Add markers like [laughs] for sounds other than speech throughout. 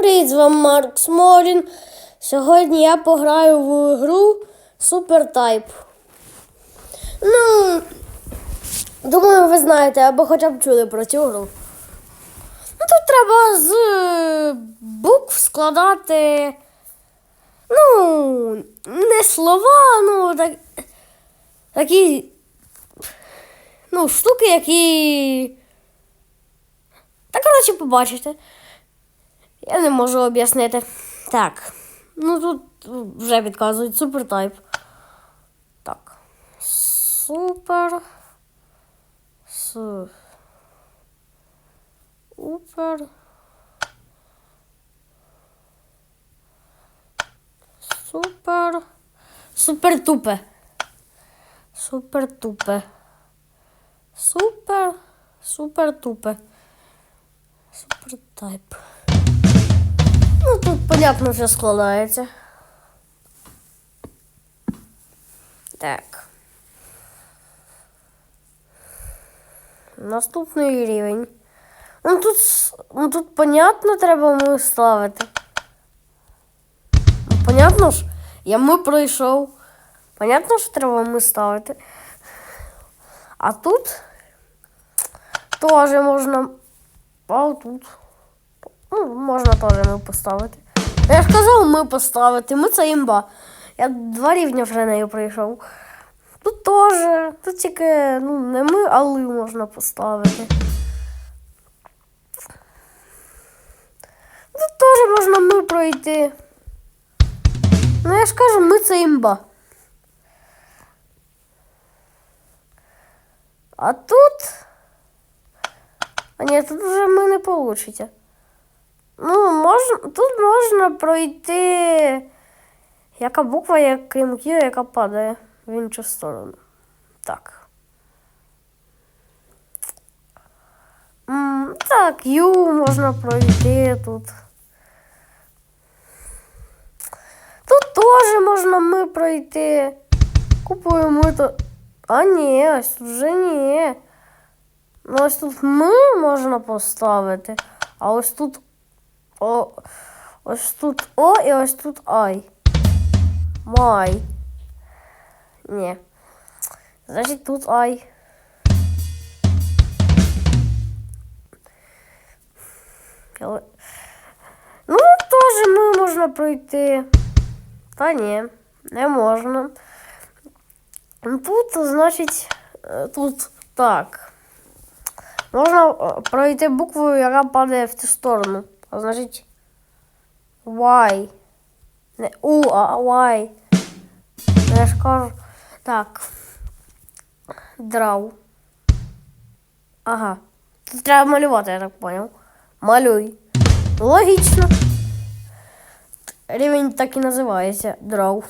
Привіт, з вами Марк Смолін. Сьогодні я пограю в гру Super Type. Ну, думаю, ви знаєте, або хоча б чули про цю гру. Ну, тут треба з е, букв складати. Ну, не слова, ну так, такі. Ну, штуки, які. Та, коротше, побачите. Я не можу об'яснити. Так. Ну тут вже підказують супертайп. Так. Супер. Су. Супер. Супер. Супер тупе. Супер тупе. Супер. Супер тупе. Супер тайп. Ну, тут, понятно, все складається. Так. Наступний рівень. Ну тут, ну тут понятно, треба ми ставити. Ну, понятно ж, я ми пройшов. Понятно, що треба ми ставити. А тут теж можна. А тут. Ну, можна теж ми поставити. Я ж казав, ми поставити. Ми це імба. Я два рівня вже нею пройшов. Тут теж. Тут тільки, ну, не ми, а ли можна поставити. Тут теж можна ми пройти. Ну, я ж кажу, ми це імба. А тут. А ні, тут вже ми не получиться. Ну, можна, тут можна пройти. Яка буква, як крім Q, яка падає в іншу сторону. Так. М, так, Ю можна пройти тут. Тут теж можна ми пройти. Купуємо то. А ні, ось тут вже ні. Ну, ось тут ми можна поставити, а ось тут о, ось тут О і ось тут Ай. Май. Ні. Значить тут Ай. Але- Ну, теж ми можна пройти. Та ні, не можна. Тут, значить, е, тут так. Можна е, пройти буквою, яка падає в цю сторону. А значить Y. Не У, а Y. Я ж кажу. Так. Драу. Ага. Тут треба малювати, я так поняв. Малюй. Логічно. Рівень так і називається. Драу.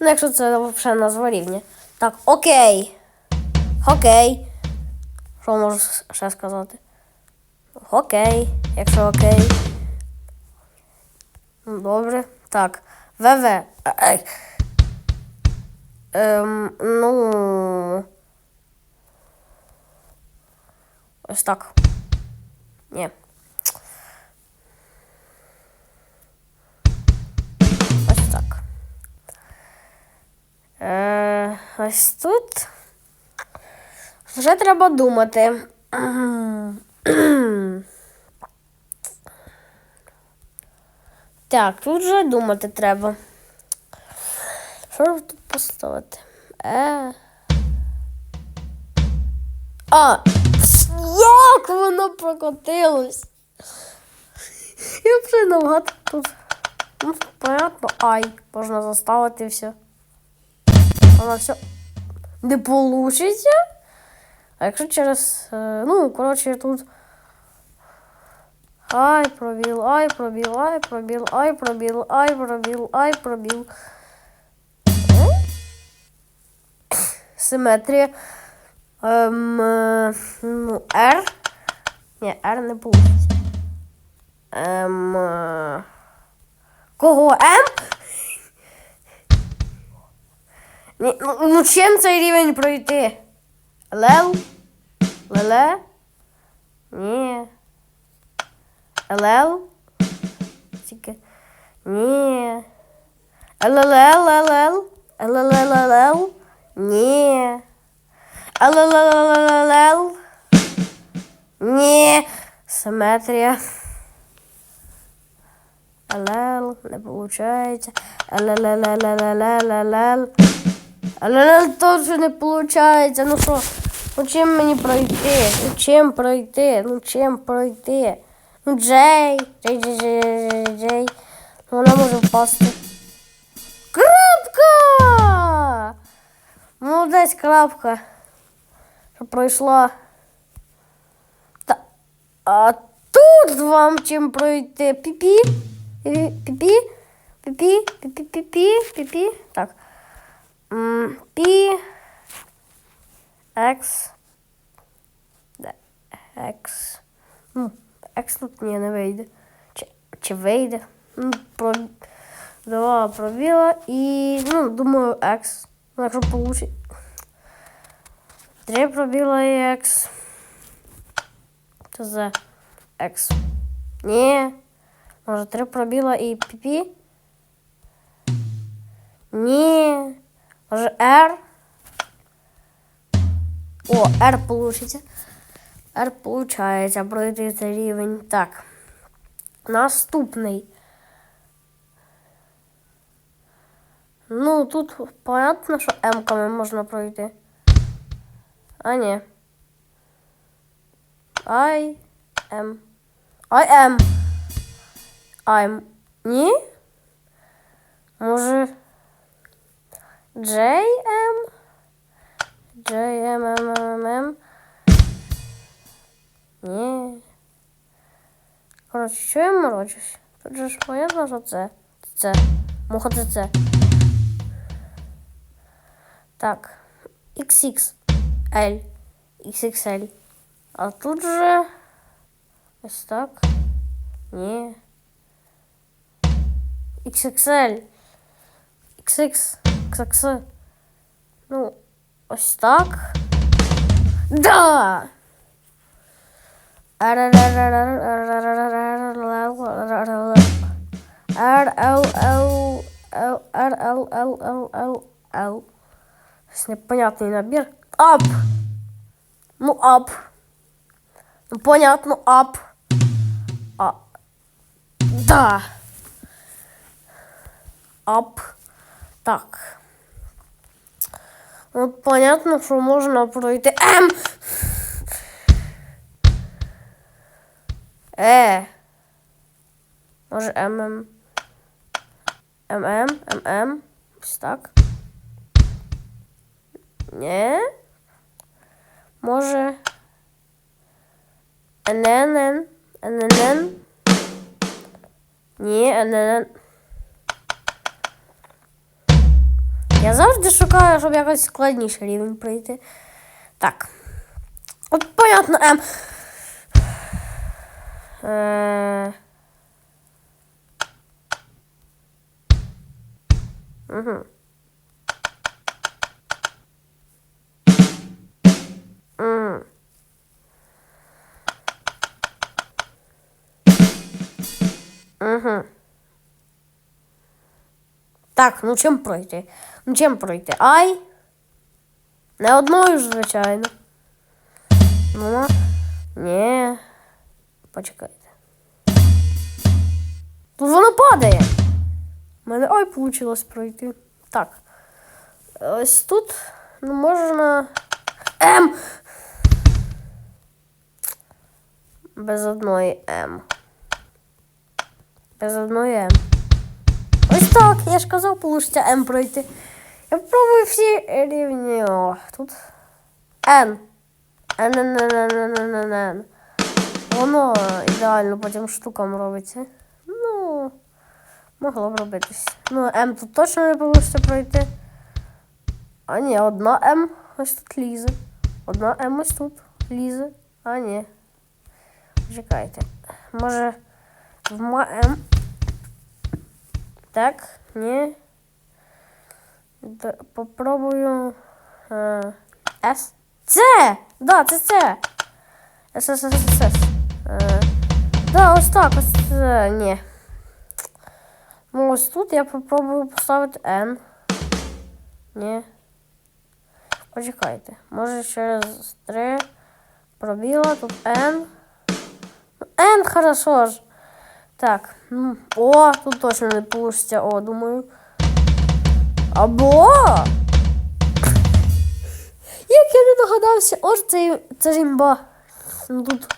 Ну, якщо це взагалі назва рівня. Так, окей. Окей. Що можу ще сказати? Окей, якщо окей. Ну, Добре. Так. ВВ. Ем, ну. Ось так. Ні. Ось так. Е, ось тут. Вже треба думати. [clears throat] Так, тут вже думати треба. Що ж тут поставити? Е. А! Як воно прокотилось? Я вже навгад тут. Ну, понятно, ай, можна заставити все. Вона все не получиться. А якщо через. е, Ну, коротше, тут. Ай, пробіл, ай, пробіл, ай, пробіл, ай, пробіл, ай, пробіл, ай, пробіл. Е? Симетрія. Ем, е, ну, R. Ні, R не получиться. Ем, кого? М? Ні, ну, ну чим цей рівень пройти? Лел? Леле? Ні. ЛЛ? Ні. ЛЛЛЛ. ЛЛЛЛ. Ні. ЛЛЛЛЛ. Ні. Симетрія. ЛЛ. Не получається. ЛЛЛЛЛЛЛ. ЛЛЛ теж не получається. Ну що? Ну чим мені пройти? Ну чим пройти? Ну чим пройти? Ну Джей. Джей, Джей, Джей, Джей, Джей, Джей. Ну, Вона може впасти. Крапка! Молодець крапка. Що пройшла. Та, а тут вам чим пройти? Піпі? Піпі? Піпі? Піпі? Піпі? Піпі? Піпі? Так. М, Пі. Екс. Де? Екс. Ну, екс тут ні, не вийде. Чи, чи вийде? Ну, про... Два пробіла і, ну, думаю, екс. Ну, якщо получить. Три пробіла і екс. Це за екс. Ні. Може, три пробіла і піпі? Ні. Може, R? О, R получиться. R получається пройти цей рівень. Так. Наступний. Ну, тут понятно, що М-ками можна пройти. А ні. I am. I am. I'm. Ні? Може. J M? J M M M M. Ні. Коротше, що я морочусь? Тут же ж понятно, що це. Це. Муха це це. Так. XX. L. XXL. А тут же. Ось так. Ні. XXL. XX. XX. Ну, ось так. Да! Ось непонятний набір. Ап. Ну, ап. Ну, понятно, ап. А. Да. Ап. Так. От понятно, що можна пройти. М. Е. Може ММ. ММ, ММ. Ось так. Ні. Може. ННН. ННН. Ні, ННН. Я завжди шукаю, щоб якось складніший рівень пройти. Так. От понятно, М. Угу. Угу. Угу. Так, ну чим пройти? Ну чим пройти? Ай? Не одною ж, звичайно. Ну, ні. Почекайте. Тут воно падає. У мене ой вийшло пройти. Так. Ось тут ну, можна. М. Без одної М. Без одної М. Ось так, я ж казав, получиться М пройти. Я пробую всі рівні. О, тут Н. Н, Н, Н, Н, Н, Н, Н. Воно ідеально потім штукам робиться. Ну, могло б робитись. Ну, М тут точно не вийде пройти. А ні, одна М ось тут лізе. Одна М ось тут лізе. А ні. Чекайте. Може, в ма М. Так, ні. Д- Попробую. Е, С. Це! Да, це це. С, С, С, С, С. Е, да, ось так, ось це. Ні. Ну, ось тут я попробую поставити N. Ні. Почекайте. Може через 3 пробіла, тут N. Ну, N хорошо ж. Так. ну, О, тут точно не получиться О, думаю. Або. Як я не догадався, ось це, це ж імба. Ну тут.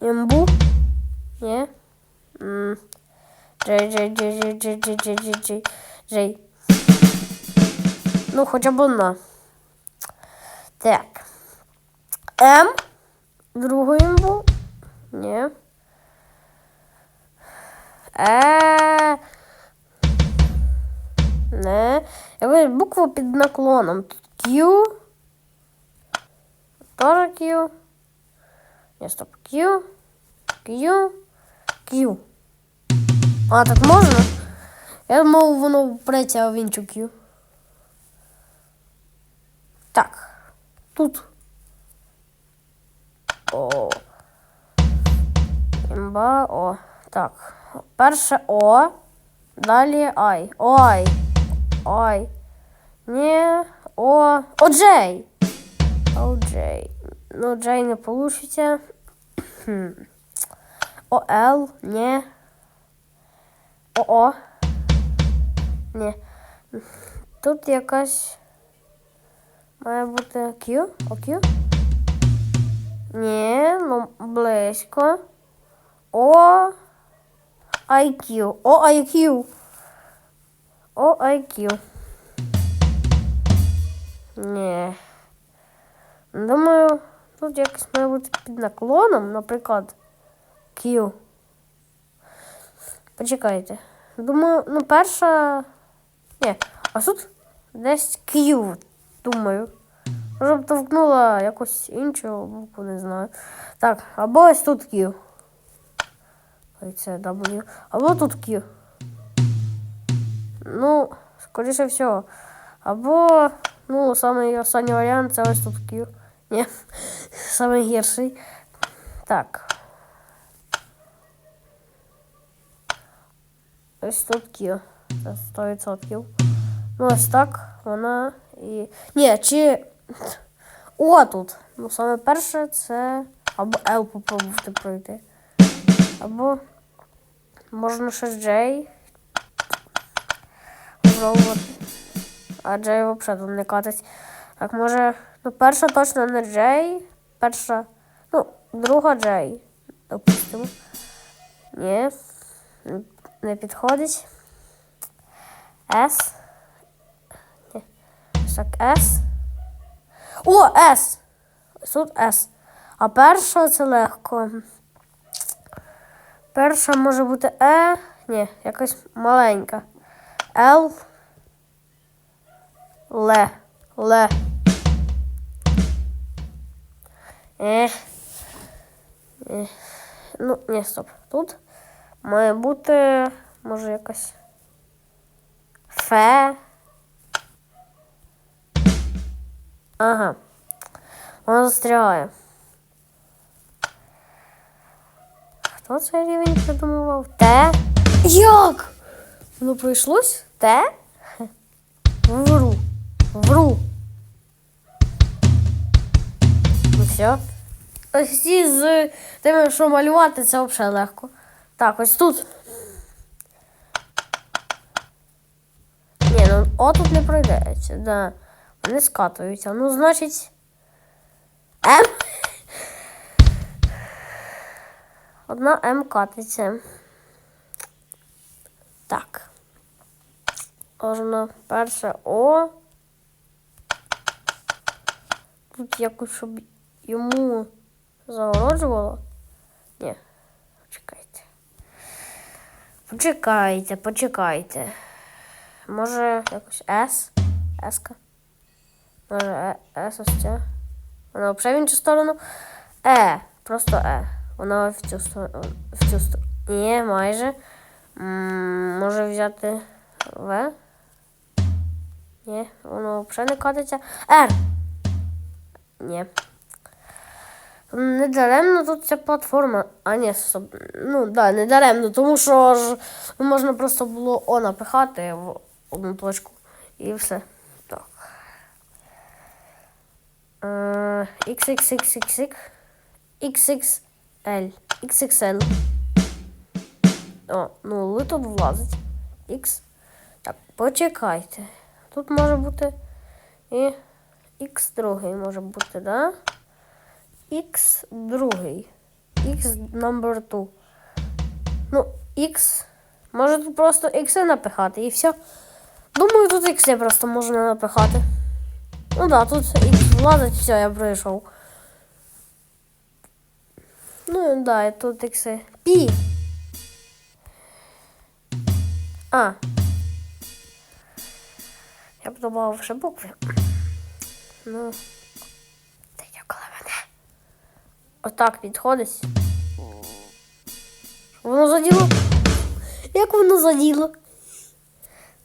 Імбу. Ні. Джей, джей, джей, джей, джей, джей, джей, джей, джей, джей. Ну, хоча б одна. Так. М. Другу імбу. Ні. Е. Не. Якась буква під наклоном. Тут Q. Тоже Q. Ні, стоп. Q. Q. Q. А, так можна? Я думав, воно впреться а в іншу Q. Так. Тут. О. Імба. О. Так. Перше О. Далі Ай. Ой. Ой. Ні. О. О, Джей. О, Джей. Ну, Джей не получиться. О, Л. Ні. О, О. Ні. Тут якась має бути Q. О, Q. Ні, ну близько. О. IQ. О, IQ. О, IQ. Ні. Думаю, тут якось має бути під наклоном, наприклад, Q. Почекайте. Думаю, ну перша. Ні, а тут десь Q, думаю. Може б товкнула якусь іншу букву, не знаю. Так, або ось тут Q. Це W. Або тут Q. Ну, скоріше всього. Або, ну, самий останній варіант це ось тут Q. Ні, [laughs] самий гірший. Так. Ось тут Q. Це 100%. Ну, ось так вона і. Ні, чи. [laughs] О, тут. Ну, саме перше це. Або L попробувати пройти. Або. Можна ще J. Попробувати. А J взагалі тут не катить. Так, може. Ну, перша точно не J. Перша. Ну, друга J. Допустимо. Ні. Не підходить. S. Ні. Так, S. О, S! Тут S. А перша це легко. Перша може бути E. Ні, якась маленька. Л. Л. Ех. Ех. Ну, ні, стоп. Тут має бути, може, якась фе. Ага. Вона застрягає. Хто цей рівень придумував? Те? Як? Воно пройшлось? Те? Вру. Вру. Ну все. Ось всі з тими, що малювати, це взагалі легко. Так, ось тут. Ні, ну о тут не пройдеться, да. Вони скатуються. Ну, значить. М. Одна М катиться. Так. Можна перше О. Тут якось, щоб йому загороджувало. Ні, почекайте. Почекайте, почекайте. Може якось С? С-ка? Може Е, С ось ця? Вона взагалі в іншу сторону. Е, просто Е. Вона в цю сторону. В цю сторону. Ні, майже. М, може взяти В? Ні, воно взагалі не катиться. Р. Ні. Даремно тут ця платформа. А ні, стоп. ну да, не даремно, тому що ж можна просто було О напихати в одну точку. І все. Так. Е, XXXXX. XXL. XXL. О, ну ли тут влазить. X. Так, почекайте. Тут може бути і X другий може бути, да? X другий. X number 2. Ну, X. Може тут просто X напихати і все. Думаю, тут X просто можна напихати. Ну да, тут X влазить, все, я пройшов. Ну да, тут X. Пі. А. Я б додав ще букви. Ну. Ти коло мене. Отак підходить. Воно заділо. Як воно заділо?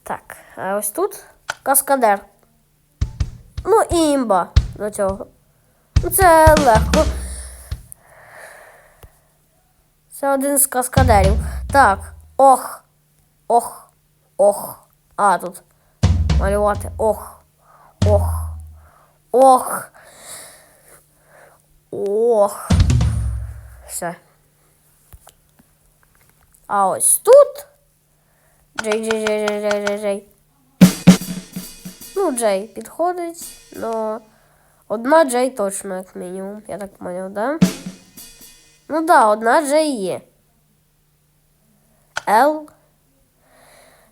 Так, а ось тут каскадер. Ну і імба до цього. Ну це легко. Це один з каскадерів. Так, ох. Ох. Ох. А, тут. Малювати. Ох. Ох. Ох. Ох. Все. А ось тут. Джей, Джей, Джей, Джей, Джей, Джей, Джей. Ну, Джей підходить, но одна Джей точно, як мінімум, я так поняв, да? Ну да, одна Джей є. L.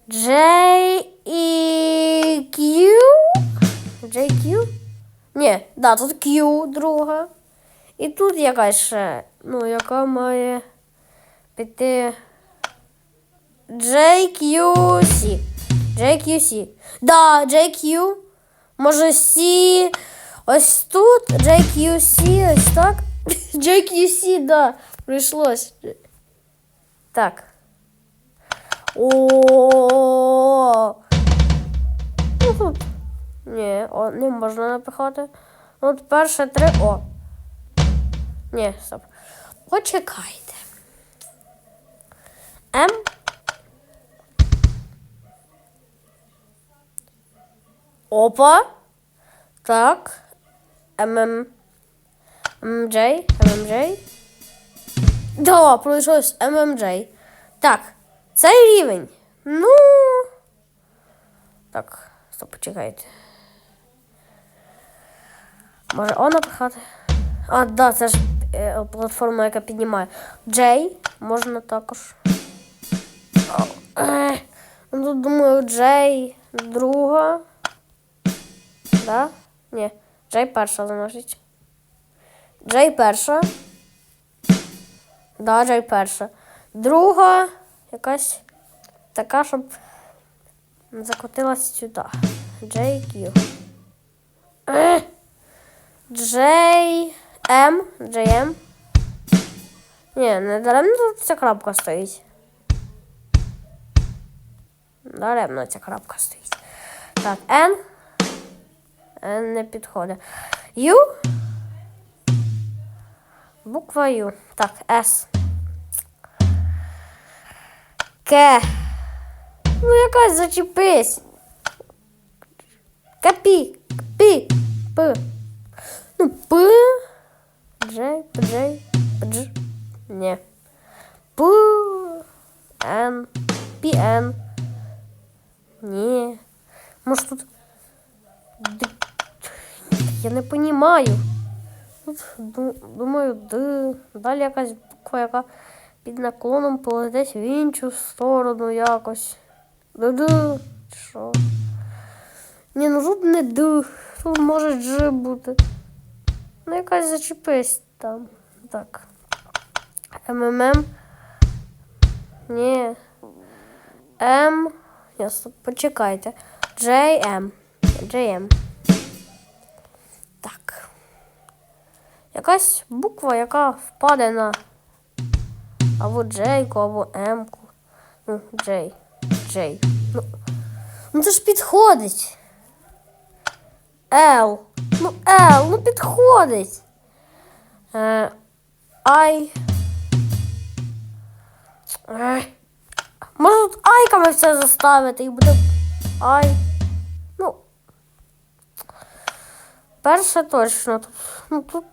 J і Q. JQ? Ні, да, тут Q друга. І тут якась ще, ну, яка має піти. JQC. JQC. Да, JQ. Може C. Ось тут JQC, ось так. JQC, да, прийшлось. Так. О. Ну тут. Ні, о, не можна напихати. От перше три О. Ні, стоп. Почекайте. М. Опа. Так. ММ. ММД. ММД. Да, пройшлось ММД. Так. Цей рівень. Ну. Так, стоп, почекайте. Може О напихати? А, да, це ж е, платформа, яка піднімає. J можна також. Е, ну, Тут думаю, J друга. Да? Ні. J перша заносить. J перша. Да, J перша. Друга якась така, щоб закотилась сюди. JQ. Е! JM. JM. Ні, не даремно тут ця крапка стоїть. Даремно ця крапка стоїть. Так, N. N не підходить. U. Буква U. Так, С. К. Ну якась зачепись. Капі. Пі. П. Ну, П. думаю, Д. Далі якась буква, яка під наклоном полетить в іншу сторону якось. Д-д. Що? Ні, ну тут не Д. Тут може Дж бути. Ну, якась зачепись там. Так. МММ. Ні. М. Ясно, почекайте. JM. JM. Якась буква, яка впаде на або Джейку, або М-ку. Ну, Джей. Джей. Ну, ну це ж підходить. Л. Ну, Л, ну підходить. Е, ай. Ай. Може тут айками все заставити і буде. Ай. Ну. Перше точно. Тут, ну, тут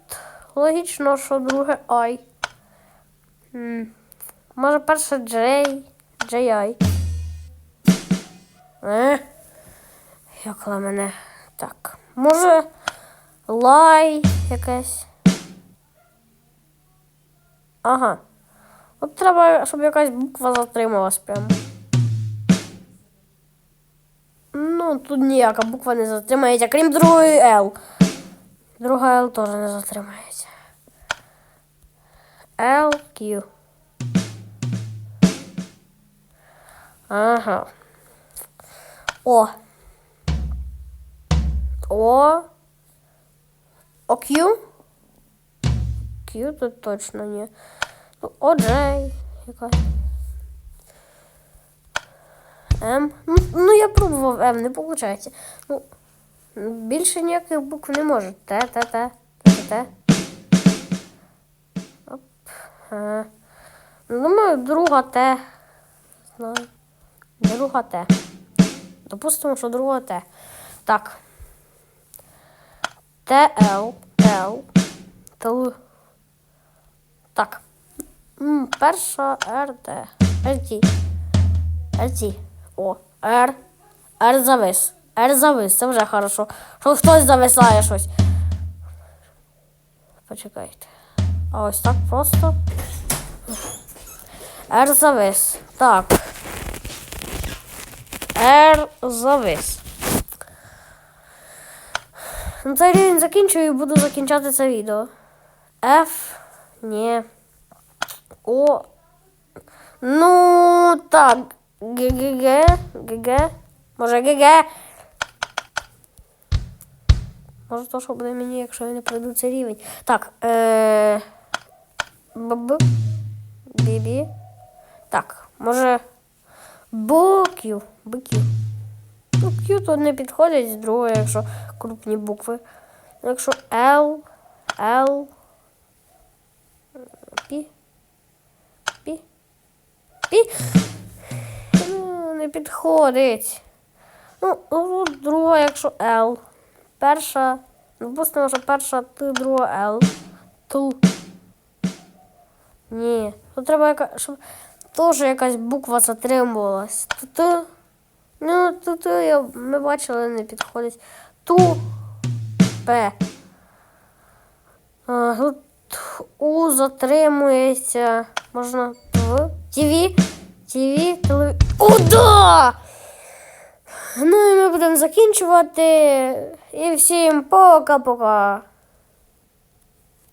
логічно, що друге ай. Може перше Джей. Ай. Е. Як мене. Так. Може. Лай якась. Ага. От треба, щоб якась буква затрималась прямо. Ну, тут ніяка буква не затримається, крім другої L. Друга L теж не затримається. L, Q. Ага. О. О. О, Q? Q тут точно ні. Ну, О, Джей. Якась. М. Ну, ну я пробував М, не виходить. Ну, більше ніяких букв не може. Т, Т, Т, Т, Т. Оп. Е. Думаю, друга Т. Знаю. Друга Т. Допустимо, що друга Т. Так. ТЛ. Л. Тл. Так. М, Перша РТ. РТ. РТ. О. Р. Р завис. Р завис. Це вже хорошо. Що хтось зависає щось. Почекайте. А ось так просто. Р завис. Так. Р завис. Ну, цей рівень закінчую і буду закінчати це відео. F. Ні. О. Ну, так. ГГГ. ГГ. Може ГГ. Може то, що буде мені, якщо я не пройду цей рівень. Так. Е... ББ. Бібі. Так. Може. Бокю. Бикю. Ну, Q тут не підходить з другої, якщо крупні букви. Ну, Якщо L, L, P, P, P. Ну, не підходить. Ну, ну, друга, якщо L. Перша. Допустимо, що перша Т, друга L. Ту. Ні. Тут треба яка, щоб теж якась буква затримувалась. Т. Ну, тут я, ми бачили, не підходить. Ту П. А, тут У затримується. Можна в ТВ. ТВ, телеві... О, да! Ну і ми будемо закінчувати. І всім пока-пока.